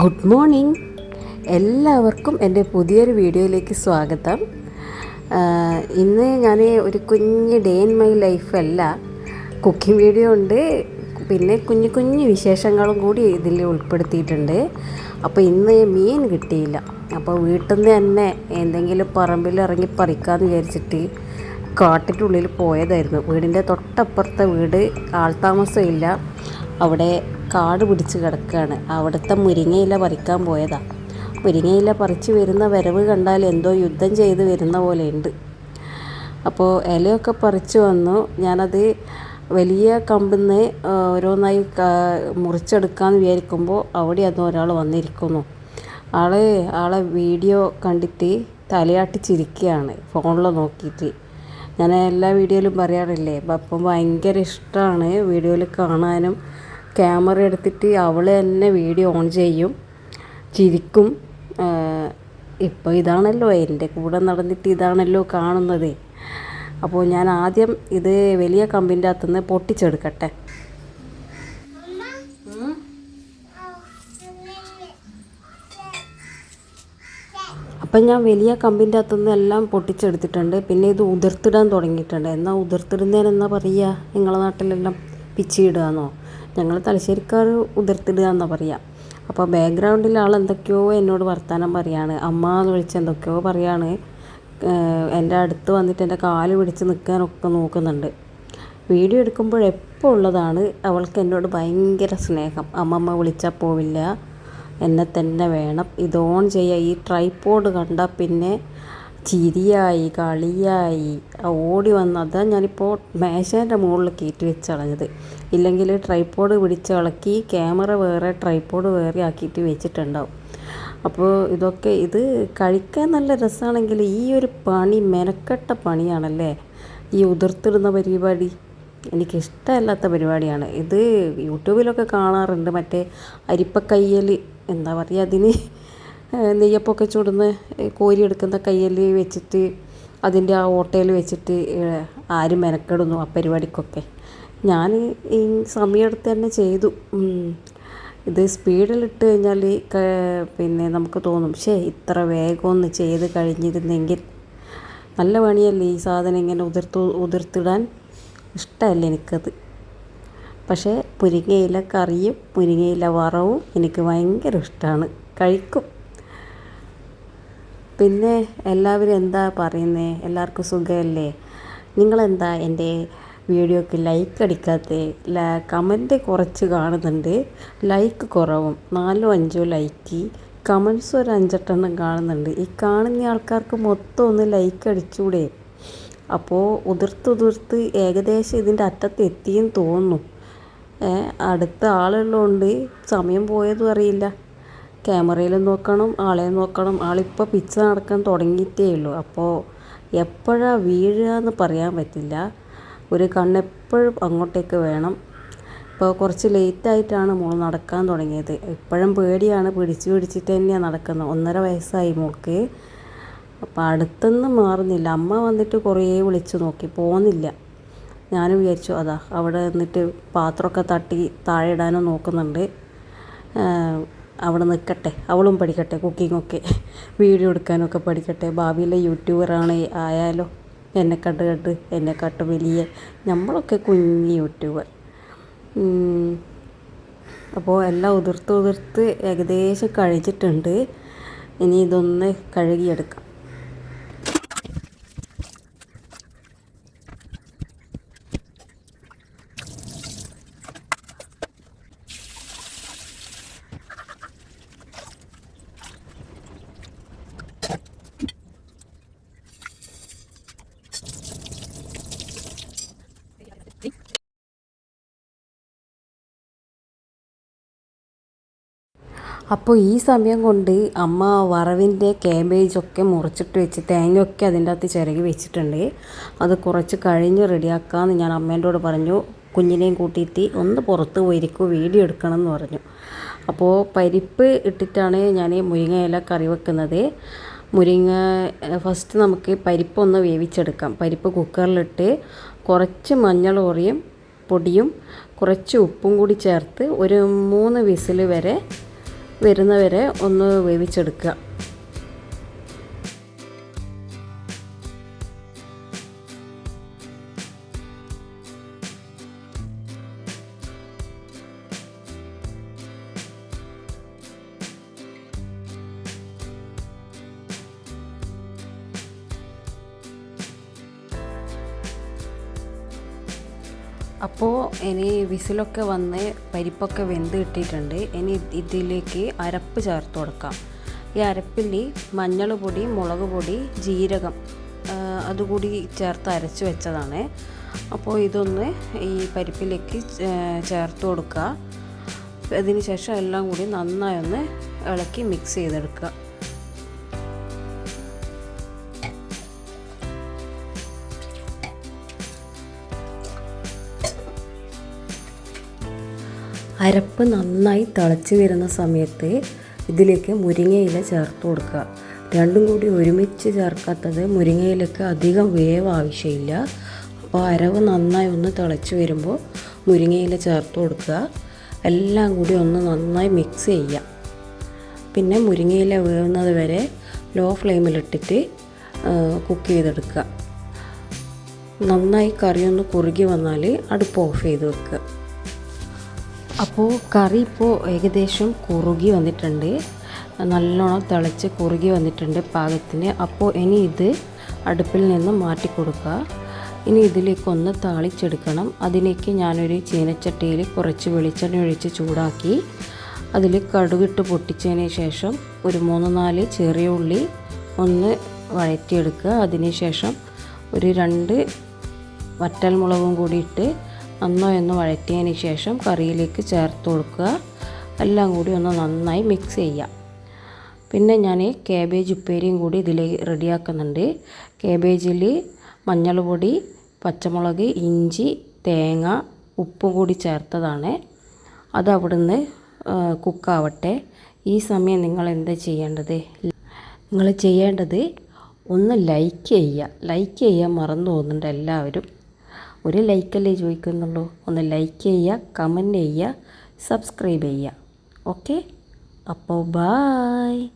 Good morning എല്ലാവർക്കും എന്റെ പുതിയൊരു വീഡിയോയിലേക്ക് സ്വാഗതം. ഇന്ന് ഞാൻ ഒരു കുഞ്ഞ് ഡേ ഇൻ മൈ ലൈഫല്ല കുക്കിംഗ് വീഡിയോ ഉണ്ട്. പിന്നെ കുഞ്ഞു കുഞ്ഞു വിശേഷങ്ങളും കൂടി ഇതിൽ ഉൾപ്പെടുത്തിയിട്ടുണ്ട്. അപ്പോൾ ഇന്ന് മീൻ കിട്ടിയില്ല. അപ്പോൾ വീട്ടിൽ നിന്ന് തന്നെ എന്തെങ്കിലും പറമ്പിൽ ഇറങ്ങി പറിക്കാമെന്ന് വിചാരിച്ചിട്ട് കാട്ടിന്റെ പോയതായിരുന്നു. വീടിന്റെ തൊട്ടപ്പുറത്തെ വീട് ആൾതാമസമില്ല അവിടെ കാട് പിടിച്ച് കിടക്കുകയാണ്. അവിടുത്തെ മുരിങ്ങയില പറിക്കാൻ പോയതാ. മുരിങ്ങയില പറിച്ച് വരുന്ന വരവ് കണ്ടാൽ എന്തോ യുദ്ധം ചെയ്ത് വരുന്ന പോലെ ഉണ്ട് അപ്പോൾ ഇലയൊക്കെ പറിച്ച് വന്നു. ഞാനത് വലിയ കമ്പിന്ന് ഓരോന്നായി മുറിച്ചെടുക്കാമെന്ന് വിചാരിക്കുമ്പോൾ അവിടെ അന്ന് ഒരാൾ വന്നിരിക്കുന്നു. ആൾ ആളെ വീഡിയോ കണ്ടിട്ട് തലയാട്ടി ചിരിക്കുകയാണ് ഫോണിൽ നോക്കിയിട്ട്. ഞാൻ എല്ലാ വീഡിയോയിലും പറയാറില്ലേ അപ്പം ഭയങ്കര ഇഷ്ടമാണ് വീഡിയോയിൽ കാണാനും. ക്യാമറ എടുത്തിട്ട് അവൾ തന്നെ വീഡിയോ ഓൺ ചെയ്യും. ചിരിക്കും. ഇപ്പോൾ ഇതാണല്ലോ എന്റെ കൂടെ നടന്നിട്ട് ഇതാണല്ലോ കാണുന്നത്. അപ്പോൾ ഞാൻ ആദ്യം ഇത് വലിയ കമ്പിന്റെ അകത്തുനിന്ന് പൊട്ടിച്ചെടുക്കട്ടെ. അപ്പം ഞാൻ വലിയ കമ്പിന്റെ അകത്തുനിന്ന് എല്ലാം പൊട്ടിച്ചെടുത്തിട്ടുണ്ട്. പിന്നെ ഇത് ഉതിർത്തിടാൻ തുടങ്ങിയിട്ടുണ്ട്. എന്നാൽ ഉതിർത്തിടുന്നതിന് എന്നാ പറയുക? നിങ്ങളെ നാട്ടിലെല്ലാം പിച്ചിയിടുകയെന്നോ ഞങ്ങൾ തലശ്ശേരിക്കാർ ഉതിർത്തിടുക എന്നാ പറയുക അപ്പോൾ ബാക്ക്ഗ്രൗണ്ടിൽ ആൾ എന്തൊക്കെയോ എന്നോട് വർത്തമാനം പറയാണ്. അമ്മ എന്ന് വിളിച്ച് എന്തൊക്കെയോ പറയാണ്. എന്റെ അടുത്ത് വന്നിട്ട് എന്റെ കാൽ പിടിച്ച് നിൽക്കാനൊക്കെ നോക്കുന്നുണ്ട്. വീഡിയോ എടുക്കുമ്പോൾ എപ്പോൾ ഉള്ളതാണ് അവൾക്ക് എന്നോട് ഭയങ്കര സ്നേഹം. അമ്മമ്മ വിളിച്ചാൽ പോവില്ല. എന്നെ തന്നെ വേണം. ഇത് ഓൺ ചെയ്യുക ഈ ട്രൈപ്പോഡ് കണ്ടാൽ പിന്നെ ചിരിയായി കളിയായി ഓടി വന്ന് അതാ ഞാനിപ്പോൾ മേശേന്റെ മുകളിൽ കയറ്റി വെച്ച് കളഞ്ഞത്. ഇല്ലെങ്കിൽ ട്രൈപ്പോഡ് പിടിച്ച് ഇളക്കി ക്യാമറ വേറെ ട്രൈപ്പോഡ് വേറെ ആക്കിയിട്ട് വെച്ചിട്ടുണ്ടാവും. അപ്പോൾ ഇതൊക്കെ ഇത് കഴിക്കാൻ നല്ല രസമാണെങ്കിൽ ഈ ഒരു പണി മെനക്കെട്ട പണിയാണല്ലേ? ഈ ഉതിർത്തിടുന്ന പരിപാടി. എനിക്കിഷ്ടമല്ലാത്ത പരിപാടിയാണ്. ഇത് യൂട്യൂബിലൊക്കെ കാണാറുണ്ട് മറ്റേ അരിപ്പക്കയ്യൽ എന്താ പറയുക അതിന്? നെയ്യപ്പമൊക്കെ ചുടുന്ന കോരി കോരിയെടുക്കുന്ന കയ്യിൽ വെച്ചിട്ട് അതിന്റെ ആ ഓട്ടയിൽ വെച്ചിട്ട് ആരും മെനക്കെടുന്നു ആ പരിപാടിക്കൊക്കെ. ഞാൻ ഈ സമയമെടുത്ത് തന്നെ ചെയ്തു. ഇത് സ്പീഡിലിട്ട് കഴിഞ്ഞാൽ പിന്നെ നമുക്ക് തോന്നും ശേ ഇത്ര വേഗം ഒന്ന് ചെയ്ത് കഴിഞ്ഞിരുന്നെങ്കിൽ നല്ല പണിയല്ലേ ഈ സാധനം ഇങ്ങനെ ഉതിർത്ത് ഉതിർത്തിടാൻ? ഇഷ്ടമല്ല എനിക്കത്. പക്ഷേ മുരിങ്ങയില കറിയും മുരിങ്ങയില വറവും എനിക്ക് ഭയങ്കര ഇഷ്ടമാണ്. കഴിക്കും. പിന്നെ എല്ലാവരും എന്താ പറയുന്നത് എല്ലാവർക്കും സുഖമല്ലേ? നിങ്ങളെന്താ എന്റെ വീഡിയോക്ക് ലൈക്ക് അടിക്കാത്ത? കമന്റ് കുറച്ച് കാണുന്നുണ്ട്. ലൈക്ക് കുറവും. നാലോ അഞ്ചോ ലൈക്ക് കമൻസ് ഒരു അഞ്ചെട്ടെണ്ണം കാണുന്നുണ്ട്. ഈ കാണുന്ന ആൾക്കാർക്ക് മൊത്തം ഒന്ന് ലൈക്ക് അടിച്ചൂടെ? അപ്പോൾ ഉതിർത്ത് ഉതിർത്ത് ഏകദേശം ഇതിന്റെ അറ്റത്ത് എത്തിയെന്ന് തോന്നുന്നു. അടുത്ത ആളുള്ളതുകൊണ്ട് സമയം പോയതും അറിയില്ല. ക്യാമറയിലും നോക്കണം ആളെ നോക്കണം. ആളിപ്പോൾ പിച്ച നടക്കാൻ തുടങ്ങിയിട്ടേ ഉള്ളൂ. അപ്പോൾ എപ്പോഴാണ് വീഴുക എന്ന് പറയാൻ പറ്റില്ല. ഒരു കണ്ണെപ്പോഴും അങ്ങോട്ടേക്ക് വേണം. ഇപ്പോൾ കുറച്ച് ലേറ്റായിട്ടാണ് മോൾ നടക്കാൻ തുടങ്ങിയത്. ഇപ്പോഴും പേടിയാണ്. പിടിച്ച് പിടിച്ചിട്ട് തന്നെയാണ് നടക്കുന്നത് ഒന്നര വയസ്സായി മോൾക്ക്. അപ്പോൾ അടുത്തൊന്നും മാറുന്നില്ല. അമ്മ വന്നിട്ട് കുറേ വിളിച്ചു നോക്കി. പോകുന്നില്ല ഞാൻ വിചാരിച്ചു അതാ അവിടെ നിന്നിട്ട് പാത്രമൊക്കെ തട്ടി താഴെ ഇടാനും നോക്കുന്നുണ്ട്. അവിടെ നിൽക്കട്ടെ അവളും പഠിക്കട്ടെ കുക്കിങ്ങൊക്കെ വീഡിയോ എടുക്കാനൊക്കെ പഠിക്കട്ടെ. ഭാവിയിലെ യൂട്യൂബറാണ് ആയാലോ? എന്നെ കണ്ട് കണ്ട് എന്നെ കട്ട് വലിയ. നമ്മളൊക്കെ കുഞ്ഞ് യൂട്യൂബർ അപ്പോൾ എല്ലാം ഉതിർത്ത് ഉതിർത്ത് ഏകദേശം കഴിച്ചിട്ടുണ്ട് ഇനി ഇതൊന്ന് കഴുകിയെടുക്കാം. അപ്പോൾ ഈ സമയം കൊണ്ട് അമ്മ വറവിന്റെ ക്യാബേജൊക്കെ മുറിച്ചിട്ട് വെച്ച് തേങ്ങയൊക്കെ അതിന്റെ അകത്ത് ചിരകി വെച്ചിട്ടുണ്ട്. അത് കുറച്ച് കഴിഞ്ഞ് റെഡിയാക്കാമെന്ന് ഞാൻ അമ്മേന്റോട് പറഞ്ഞു. കുഞ്ഞിനെയും കൂട്ടിയിട്ട് ഒന്ന് പുറത്ത് പോയിരിക്കും വീഡിയോ എടുക്കണം എന്ന് പറഞ്ഞു. അപ്പോൾ പരിപ്പ് ഇട്ടിട്ടാണ് ഞാൻ മുരിങ്ങ ഇല കറി വെക്കുന്നത്. മുരിങ്ങ ഫസ്റ്റ് നമുക്ക് പരിപ്പൊന്ന് വേവിച്ചെടുക്കാം. പരിപ്പ് കുക്കറിലിട്ട് കുറച്ച് മഞ്ഞൾ പൊടിയും കുറച്ച് ഉപ്പും കൂടി ചേർത്ത് ഒരു മൂന്ന് വിസിൽ വരെ വരുന്നവരെ ഒന്ന് വേവിച്ചെടുക്കുക. അപ്പോൾ ഇനി വിസിലൊക്കെ വന്ന് പരിപ്പൊക്കെ വെന്ത് കിട്ടിയിട്ടുണ്ട്. ഇനി ഇതിലേക്ക് അരപ്പ് ചേർത്ത് കൊടുക്കാം. ഈ അരപ്പിൽ മഞ്ഞൾ പൊടി മുളക് പൊടി ജീരകം അതുകൂടി ചേർത്ത് അരച്ച് വെച്ചതാണ്. അപ്പോൾ ഇതൊന്ന് ഈ പരിപ്പിലേക്ക് ചേർത്ത് കൊടുക്കുക. അതിന് ശേഷം എല്ലാം കൂടി നന്നായി ഒന്ന് ഇളക്കി മിക്സ് ചെയ്തെടുക്കുക. അരപ്പ് നന്നായി തിളച്ച് വരുന്ന സമയത്ത് ഇതിലേക്ക് മുരിങ്ങയില ചേർത്ത് കൊടുക്കുക. രണ്ടും കൂടി ഒരുമിച്ച് ചേർക്കാത്തത് മുരിങ്ങയിലക്ക് അധികം വേവ് ആവശ്യമില്ല. അപ്പോൾ അരവ് നന്നായി ഒന്ന് തിളച്ച് വരുമ്പോൾ മുരിങ്ങയില ചേർത്ത് കൊടുക്കുക. എല്ലാം കൂടി ഒന്ന് നന്നായി മിക്സ് ചെയ്യുക. പിന്നെ മുരിങ്ങയില വേവുന്നത് വരെ ലോ ഫ്ലെയിമിലിട്ടിട്ട് കുക്ക് ചെയ്തെടുക്കുക. നന്നായി കറിയൊന്ന് കുറുകി വന്നാൽ അടുപ്പ് ഓഫ് ചെയ്ത് വെക്കുക. അപ്പോൾ കറി ഇപ്പോൾ ഏകദേശം കുറുകി വന്നിട്ടുണ്ട്. നല്ലോണം തിളച്ച് കുറുകി വന്നിട്ടുണ്ട് പാകത്തിന്. അപ്പോൾ ഇനി ഇത് അടുപ്പിൽ നിന്ന് മാറ്റി കൊടുക്കുക. ഇനി ഇതിലേക്കൊന്ന് താളിച്ചെടുക്കണം. അതിലേക്ക് ഞാനൊരു ചീനച്ചട്ടിയിൽ കുറച്ച് വെളിച്ചെണ്ണ ഒഴിച്ച് ചൂടാക്കി അതിൽ കടുകിട്ട് പൊട്ടിച്ചതിന് ശേഷം ഒരു മൂന്ന് നാല് ചെറിയ ഉള്ളി ഒന്ന് വഴറ്റിയെടുക്കുക. അതിന് ശേഷം ഒരു രണ്ട് വറ്റൽമുളകും കൂടി ഇട്ട് നന്നായി എന്ന് വഴറ്റിയതിന് ശേഷം കറിയിലേക്ക് ചേർത്ത് കൊടുക്കുക. എല്ലാം കൂടി ഒന്ന് നന്നായി മിക്സ് ചെയ്യുക. പിന്നെ ഞാൻ കാബേജ് ഉപ്പേരിയും കൂടി ഇതിൽ റെഡിയാക്കുന്നുണ്ട്. കാബേജിൽ മഞ്ഞൾപ്പൊടി പച്ചമുളക് ഇഞ്ചി തേങ്ങ ഉപ്പും കൂടി ചേർത്തതാണ്. അത് അവിടുന്ന് കുക്കാവട്ടെ ഈ സമയം നിങ്ങൾ എന്താ ചെയ്യേണ്ടത്? നിങ്ങൾ ചെയ്യേണ്ടത് ഒന്ന് ലൈക്ക് ചെയ്യുക. ലൈക്ക് ചെയ്യാൻ മറന്നു പോകുന്നുണ്ട് എല്ലാവരും. ഒരു ലൈക്കല്ലേ ചോദിക്കുന്നുള്ളൂ. ഒന്ന് ലൈക്ക് ചെയ്യുക കമന്റ് ചെയ്യുക സബ്സ്ക്രൈബ് ചെയ്യുക. ഓക്കെ അപ്പോൾ ബായ്